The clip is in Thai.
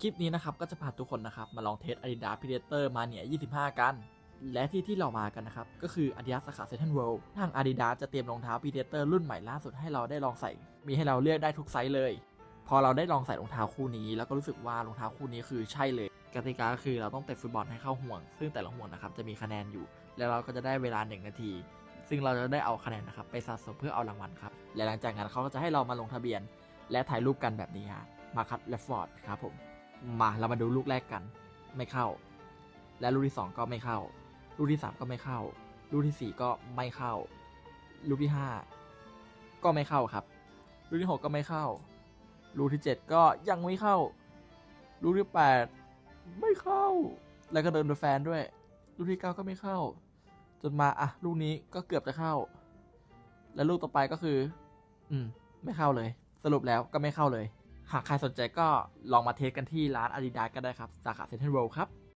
คลิปนี้นะครับก็จะพาทุกคนนะครับมาลองเทส Adidas Predator Mania 25 กัน และที่ที่เรามากันนะครับ ก็คือ Adidas สาขา Central World ทาง Adidas จะเตรียมรองเท้า Predator รุ่นใหม่ล่าสุดให้เราได้ลองใส่ มีให้เราเลือกได้ทุกไซส์เลย พอเราได้ลองใส่รองเท้าคู่นี้ แล้วก็รู้สึกว่ารองเท้าคู่นี้คือใช่เลย กติกาก็คือเราต้องเตะฟุตบอลให้เข้าห่วง ซึ่งแต่ละห่วงนะครับจะมีคะแนนอยู่ แล้วเราก็จะได้เวลา 1 นาที ซึ่งเราจะได้เอาคะแนนนะครับไปสะสมเพื่อเอารางวัลครับและหลังจากนั้นเขาก็จะให้เรามาลงทะเบียน และถ่ายรูปกันแบบนี้ฮะมาคัดและฟอร์ดครับผม มาเรามาดูลูกแรกกัน ไม่เข้า และลูกที่2ก็ไม่เข้า ลูกที่3ก็ไม่เข้าลูกทีสี่4ก็ไม่เข้า ลูกที่5ก็ไม่เข้าครับ ลูกที่6ก็ไม่เข้า ลูกที่7ก็ยังไม่เข้า ลูกที่8ไม่เข้า แล้วก็เดินโดยแฟนด้วย ลูกที่9ก็ไม่เข้า จนมาอะลูกนี้ก็เกือบจะเข้า แล้วลูกต่อไปก็คือ อืม ไม่เข้าเลย สรุปแล้วก็ไม่เข้าเลย หากใครสนใจก็ลองมาเทสกันที่ร้านอาดิดาก็ได้ครับ สาขาเซ็นทรัลเวิลด์ครับ